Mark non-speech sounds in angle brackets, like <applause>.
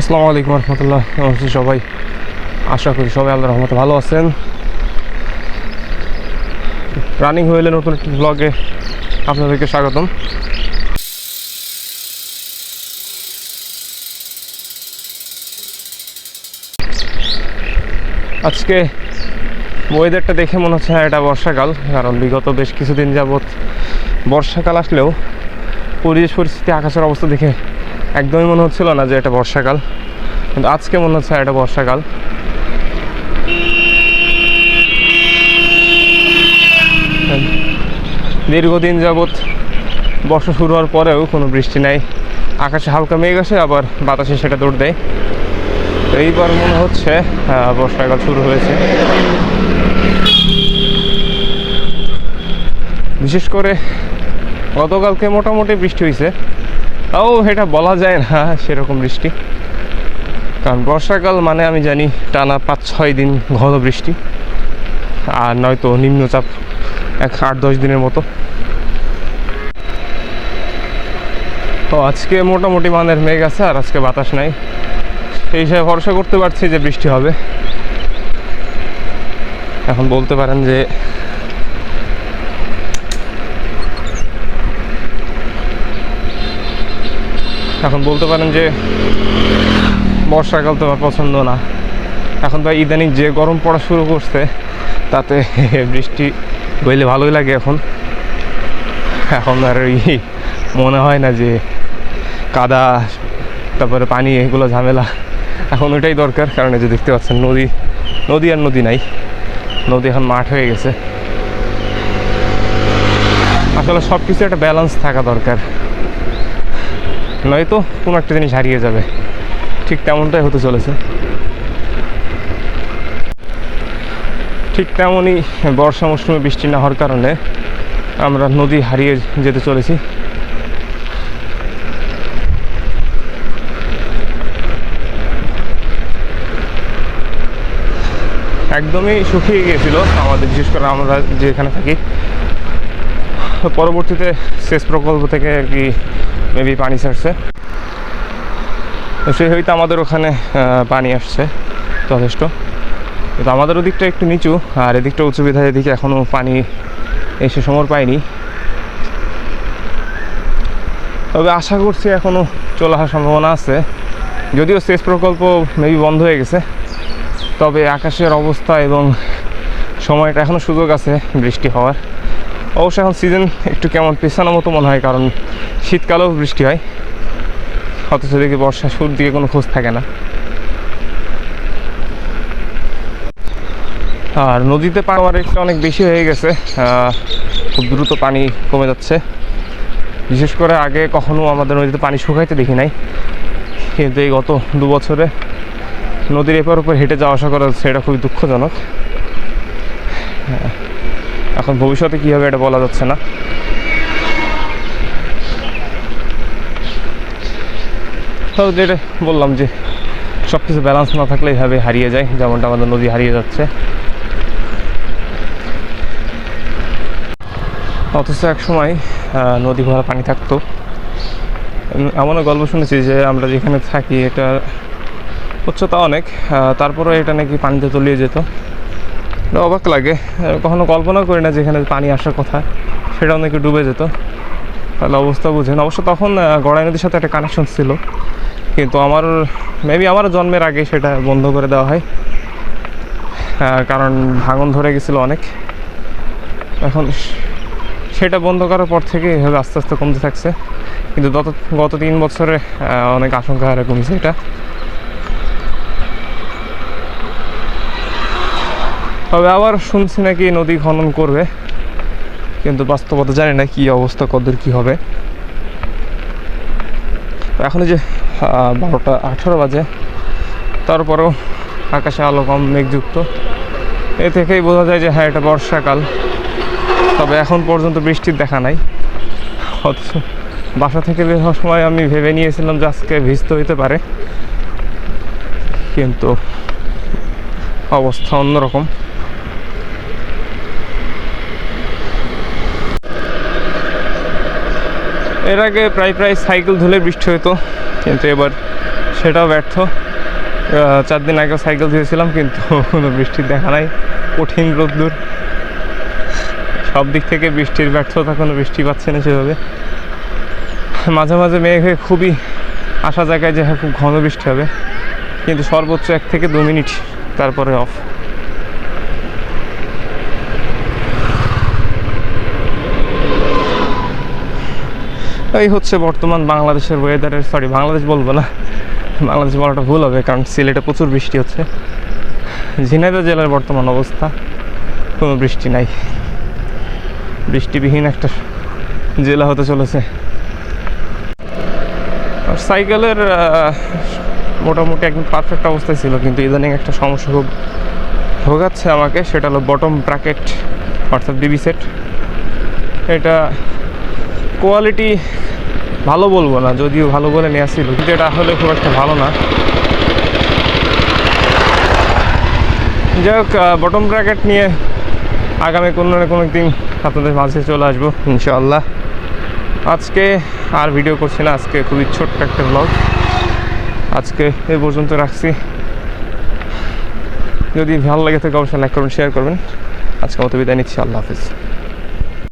আসসালামু আলাইকুম রহমতুল্লাহ। আছেন সবাই? আশা করি সবাই আল্লাহ রহমতে ভালো আছেন। রানিং হইলে নতুন একটি ব্লগে আপনাদেরকে স্বাগতম। আজকে ওয়েদারটা দেখে মনে হচ্ছে হ্যাঁ এটা বর্ষাকাল, কারণ বিগত বেশ কিছুদিন যাবৎ বর্ষাকাল আসলেও পরিবেশ পরিস্থিতি, আকাশের অবস্থা দেখে একদমই মনে হচ্ছিল না যে এটা বর্ষাকাল, কিন্তু আজকে মনে হচ্ছে এটা বর্ষাকাল। দীর্ঘদিন যাবৎ বর্ষা শুরু হওয়ার পরেও কোনো বৃষ্টি নাই। আকাশে হালকা মেঘ আসে, আবার বাতাসে সেটা দৌড় দেয়। তো এইবার মনে হচ্ছে বর্ষাকাল শুরু হয়েছে। বিশেষ করে গতকালকে মোটামুটি বৃষ্টি হয়েছে। তাও এটা বলা যায় না সেরকম বৃষ্টি। কারণ বর্ষাকাল মানে আমি জানি টানা পাঁচ, ছয় দিন ঘন বৃষ্টি। আর নয়তো নিম্নচাপ এক আট, দশ দিনের মতো। তো আজকে মোটামুটি মানের মেঘ আছে আর আজকে বাতাস নাই। এই হিসাবে ভরসা করতে পারছি যে বৃষ্টি হবে। এখন বলতে পারেন যে এখন বলতে পারেন যে বর্ষাকাল তো আমার পছন্দ না। এখন তো ইদানিং যে গরম পড়া শুরু করছে, তাতে <laughs> বৃষ্টি বইলে ভালোই লাগে এখন। এখন আর ওই মনে হয় না যে কাদা, তারপরে পানি, এগুলো ঝামেলা। এখন ওইটাই দরকার, কারণ এই যে দেখতে পাচ্ছেন নদী নদী আর নদী নাই। নদী এখন মাঠ হয়ে গেছে। আসলে সব কিছু একটা ব্যালেন্স থাকা দরকার। নয়তো কোনো একটা জিনিস হারিয়ে যাবে। ঠিক তেমনটাই হতে চলেছে। ঠিক তেমনই বর্ষা মৌসুমে বৃষ্টি না হওয়ার কারণে আমরা নদী হারিয়ে যেতে চলেছি। একদমই শুকিয়ে গিয়েছিল। আমাদের বিশেষ করে আমরা যেখানে থাকি। পরবর্তীতে সেচ প্রকল্প থেকে আর কি মেবি পানি ছাড়ছে। তো সেই হইতে আমাদের ওখানে পানি আসছে, যথেষ্ট। কিন্তু আমাদের ওদিকটা একটু নিচু, আর এদিকটা উঁচু বিধায় এদিকে এখনও পানি এসে সমর পায়নি। তবে আশা করছি এখনও চলে আসার সম্ভাবনা আছে। যদিও সেচ প্রকল্প মেবি বন্ধ হয়ে গেছে, তবে আকাশের অবস্থা এবং সময়টা এখনও সুযোগ আছে বৃষ্টি হওয়ার। অবশ্য এখন সিজন একটু কেমন পেছানোর মতো মনে হয়, কারণ শীতকালেও বৃষ্টি হয়। অথচ দেখি বর্ষা শুরুর দিকে কোনো খোঁজ থাকে না। আর নদীতে পাওয়ার রেটটা অনেক বেশি হয়ে গেছে। খুব দ্রুত পানি কমে যাচ্ছে। বিশেষ করে আগে কখনো আমাদের নদীতে পানি শুকাইতে দেখি নাই। কিন্তু এই গত দু বছরে নদীর এপার উপর হেঁটে যাওয়া আসা করা এটা খুবই দুঃখজনক। এখন ভবিষ্যতে কী হবে এটা বলা যাচ্ছে না। তবে যেটা বললাম যে সব কিছু ব্যালেন্স না থাকলে এইভাবে হারিয়ে যায়, যেমনটা আমাদের নদী হারিয়ে যাচ্ছে। অথচ এক সময় নদী ভরা পানি থাকতো। এমনও গল্প শুনেছি যে আমরা যেখানে থাকি এটা উচ্চতা অনেক তারপরেও এটা নাকি পানিতে তলিয়ে যেত। অবাক লাগে। কখনো কল্পনা করি না যেখানে পানি আসার কথা, সেটাও নাকি ডুবে যেত। তাহলে অবস্থা বুঝেন। অবশ্য তখন গড়াই নদীর সাথে একটা কানেকশন ছিল। কিন্তু আমার মেবি আমার জন্মের আগে সেটা বন্ধ করে দেওয়া হয়। কারণ ভাঙন ধরে গেছিল অনেক। এখন সেটা বন্ধ করার পর থেকে এভাবে আস্তে আস্তে কমতে থাকছে। কিন্তু গত গত তিন বছরে অনেক আশঙ্কা হারে কমছে এটা। তবে আবার শুনছি নাকি নদী খনন করবে। কিন্তু বাস্তবতা জানি না কি অবস্থা কদ্দূর কি হবে। এখন যে বারোটা আঠারো বাজে, তারপরেও আকাশে আলো কম, মেঘযুক্ত। এ থেকেই বোঝা যায় যে হ্যাঁ এটা বর্ষাকাল। তবে এখন পর্যন্ত বৃষ্টির দেখা নাই। অথচ বাসা থেকে বের হওয়ার সময় আমি ভেবে নিয়েছিলাম যে আজকে ভিজতে হইতে পারে। কিন্তু অবস্থা অন্যরকম। এর আগে প্রায় প্রায় সাইকেল ধুলে বৃষ্টি হতো কিন্তু এবার সেটাও ব্যর্থ। চার দিন আগে সাইকেল ধুয়েছিলাম, কিন্তু কোনো বৃষ্টির দেখা নাই। কঠিন রোদ্দুর। সব দিক থেকে বৃষ্টির ব্যর্থতা, কোনো বৃষ্টি পাচ্ছে না সেভাবে। মাঝে মাঝে মেঘ হয়ে খুবই আসা জায়গায় যে হ্যাঁ খুব ঘন বৃষ্টি হবে। কিন্তু সর্বোচ্চ এক থেকে দু মিনিট তারপরে অফ এই হচ্ছে বর্তমান বাংলাদেশের ওয়েদারের সরি বাংলাদেশ বলব না, বাংলাদেশ বলাটা ভুল হবে, কারণ সিলেটে প্রচুর বৃষ্টি হচ্ছে। ঝিনাইদহ জেলার বর্তমান অবস্থা, কোনো বৃষ্টি নাই। বৃষ্টিবিহীন একটা জেলা হতে চলেছে। আর সাইকেলের মোটামুটি একদম পারফেক্ট অবস্থায় ছিল, কিন্তু ইদানিং একটা সমস্যা খুব ভোগাচ্ছে আমাকে, সেটা হলো বটম ব্র্যাকেট অর্থাৎ বিবি সেট এটা কোয়ালিটি ভালো বলব না, যদিও ভালো বলে নিয়ে আসছিল কিন্তু এটা আসলে খুব একটা ভালো না। যাই হোক বটম ব্র্যাকেট নিয়ে আগামী কোনো না কোনো দিন আপনাদের মাঝে চলে আসব, ইনশাআল্লাহ। আজকে আর ভিডিও করছি না, আজকে খুবই ছোট্ট একটা ব্লগ আজকে এই পর্যন্ত রাখছি। যদি ভালো লাগে থাকে, অবশ্যই লাইক করবেন শেয়ার করবেন। আজকে মতো বিদায় নিচ্ছি, আল্লাহ হাফিজ।